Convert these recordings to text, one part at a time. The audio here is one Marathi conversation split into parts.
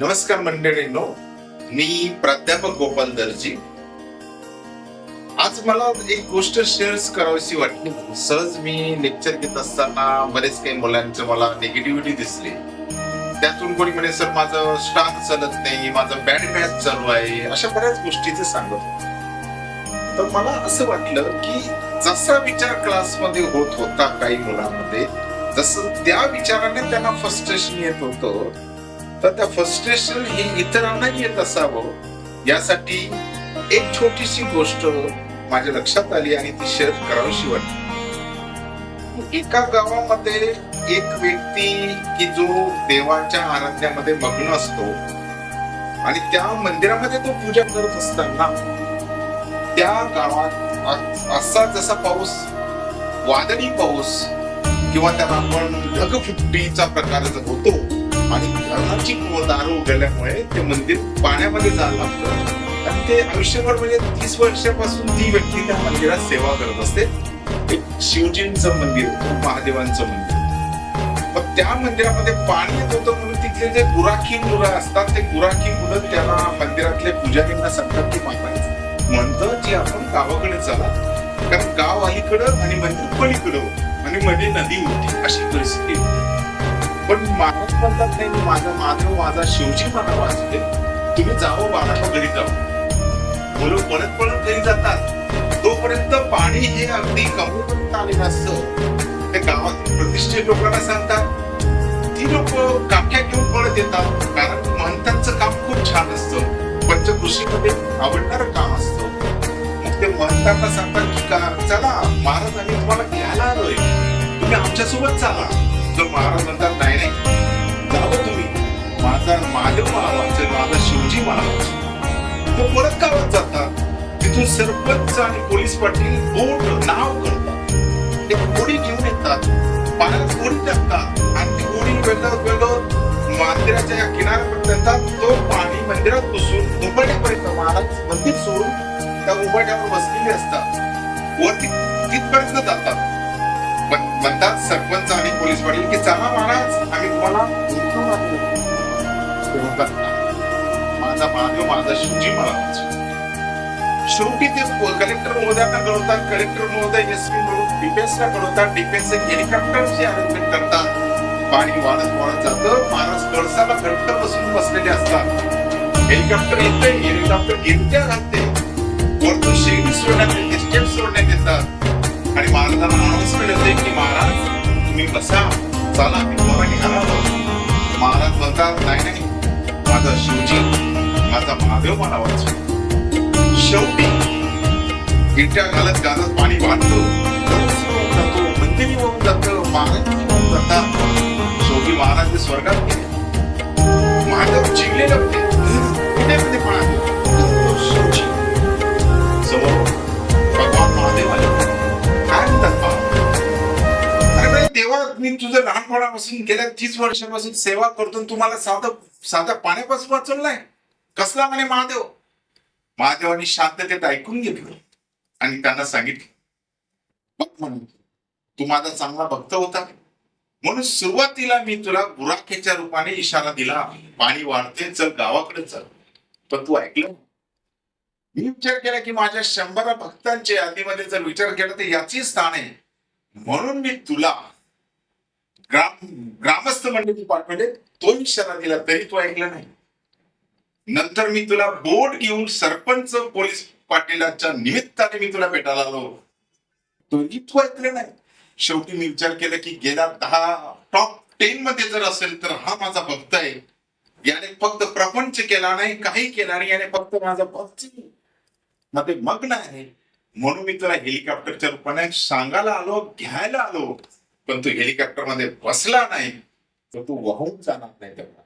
नमस्कार मंडळींनो मी प्राध्यापक गोपाल दर्जी. आज मला एक गोष्ट शेअर करावीशी वाटली. सहज मी लेक्चर घेत असताना बरेच काही मुलांचं मला निगेटिव्हिटी दिसली. त्यातून कोणी म्हणे सर माझं स्टाफ चालत नाही माझं बॅड मॅच चालू आहे अशा बऱ्याच गोष्टीचे सांगत होते. तर मला असं वाटलं की जसा विचार क्लासमध्ये होत होता काही मुलांमध्ये जसं त्या विचाराने त्यांना फ्रस्ट्रेशन येत होतं. तर त्या फ्रस्ट्रेशन हे इतरांना येत असावं. यासाठी एक छोटीशी गोष्ट माझ्या लक्षात आली आणि ती शेअर करावीशी वाटली. एका गावामध्ये एक व्यक्ती की जो देवाच्या आराध्यामध्ये मग्न असतो आणि त्या मंदिरामध्ये तो पूजा करत असताना त्या गावात असा जसा पाऊस वादळी पाऊस किंवा त्याला आपण ढगफुट्टीचा प्रकार जर होतो आणि धरणाची दारू उघडल्यामुळे ते मंदिर पाण्यामध्ये जायला लागतं. आणि ते आयुष्यभर म्हणजे तीस वर्षापासून ती व्यक्ती त्या मंदिरात सेवा करत असते. एक शिवजींचं मंदिर होतं महादेवांचं मंदिर मग त्या मंदिरामध्ये पाणी येत होतं म्हणून तिथले जे गुराखी मुलं असतात ते गुराखी मुलं त्याला मंदिरातले पुजारींना सांगतात की महाराज म्हणतं जी आपण गावाकडे चला. कारण गाव अलीकडं आणि मंदिर पलीकडं आणि मध्ये नदी होती अशी परिस्थिती होती. पण मा म्हणतात नाही मी माझा माधव माझा शिवजी मला वाजते तुम्ही जावं बाळाच्या घरी जाओ मुलं पळत पळत घरी जातात. तोपर्यंत पाणी हे अगदी कमीपर्यंत आलेलं असतं. ते गावातील प्रतिष्ठित लोकांना सांगतात. ती लोक काठ्या घेऊन पळत येतात. कारण महंतांचं काम खूप छान असतं. पंचकृषीमध्ये आवडणारं काम असतं. मग ते महंतांना सांगतात की का चला महाराज आम्ही तुम्हाला घ्यायला आलोय. तुम्ही आमच्यासोबत चला. तर महाराज म्हणतात नाही नाही. माझा महादेव मला माझा शिवजी महाराज. तो परत गावात जातात तिथून सरपंच आणि पोलीस पाटील बोट नाव करतात. ते गोडी घेऊन येतात. पाण्यात गोडी टाकतात. आणि ती गोडी वेगळं वेगळं मंदिराच्या या किनाऱ्यापर्यंत तो पाणी मंदिरात घुसून उंबरठ्यापर्यंत महाराज मंदिर सोडून त्या उंबरठ्यावर बसलेले असतात. वरती तिथपर्यंत जातात. म्हणतात सरपंच आणि पोलीस पाटील की चला महाराज आम्ही तुम्हाला उचलून माझा महादेव माझा शिवजी मला शेवटी ते कलेक्टर महोदयांना कळवतात कलेक्टर महोदय एस पी म्हणून डिफेन्सला कळवतात डिफेन्स हेलिकॉप्टरची अरेंजमेंट करतात. पाणी वाढत वाढत जातं. माणूस कळसाला घट्ट बसून बसलेले असतात. हेलिकॉप्टर येते हेलिकॉप्टर गिरत्या घालते वरतून शेगडी सोडण्यात येते स्टेप सोडण्यात येतात. आणि महाराजांना अनाउन्समेंट येते की महाराज तुम्ही बसा. चला. माझा मला वाचवेल शेवटी गिरट्या घालत घालत पाणी वाढतो जातो महाराज जातात शेवटी महाराज स्वर्गात गेले. महादेव जिंकलेले होते. महादेव समोर भगवान महादेव आले काय म्हणतात मी तुझं लहानपणापासून गेल्या तीस वर्षापासून सेवा करतो तुम्हाला साधं साध्या पाण्यापासून वाचवलाय. कसला म्हणे महादेव? महादेवाने शांततेत ऐकून घेतलं आणि त्यांना सांगितलं. तू माझा चांगला भक्त होता. म्हणून सुरुवातीला मी तुला गुराखेच्या रूपाने इशारा दिला. पाणी वाढते चल गावाकडे चल. पण तू ऐकलं मी विचार केला की माझ्या शंभर भक्तांच्या यादीमध्ये जर विचार केला तर याची स्थान आहे. म्हणून मी तुला ग्राम ग्रामस्थ मंडळी पाठवले तो इशारा दिला तरी तो ऐकला नाही. नंतर मी तुला बोट घेऊन सरपंच पोलीस पाटीलाच्या निमित्ताने मी तुला भेटायला आलो. तरी तू ऐकले नाही. शेवटी मी विचार केला की गेल्या दहा टॉप टेन मध्ये जर असेल तर हा माझा भक्त आहे. याने फक्त प्रपंच केला नाही काही केला नाही याने फक्त माझा भक्त मध्ये मग्न आहे. म्हणून मी तुला हेलिकॉप्टरच्या रूपाने सांगायला आलो घ्यायला आलो. पण तू हेलिकॉप्टरमध्ये बसला नाही तर तू वाहून जाणार नाही तेव्हा.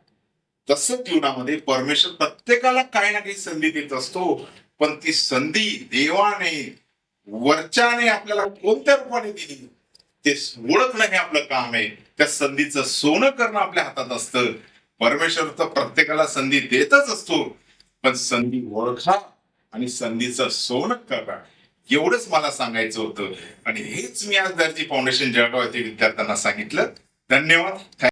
तसं जीवनामध्ये परमेश्वर प्रत्येकाला काही ना काही संधी देत असतो. पण ती संधी देवाने वरच्याने आपल्याला कोणत्या रूपाने दिली? ते ओळखणं हे आपलं काम आहे. त्या संधीचं सोनं करणं आपल्या हातात असतं. परमेश्वर तर प्रत्येकाला संधी देतच असतो. पण संधी ओळखा आणि संधीचं सोनं करा. एवढंच मला सांगायचं होतं. आणि हेच मी आज दर्जी फाउंडेशन जळगाव येथे विद्यार्थ्यांना सांगितलं. धन्यवाद.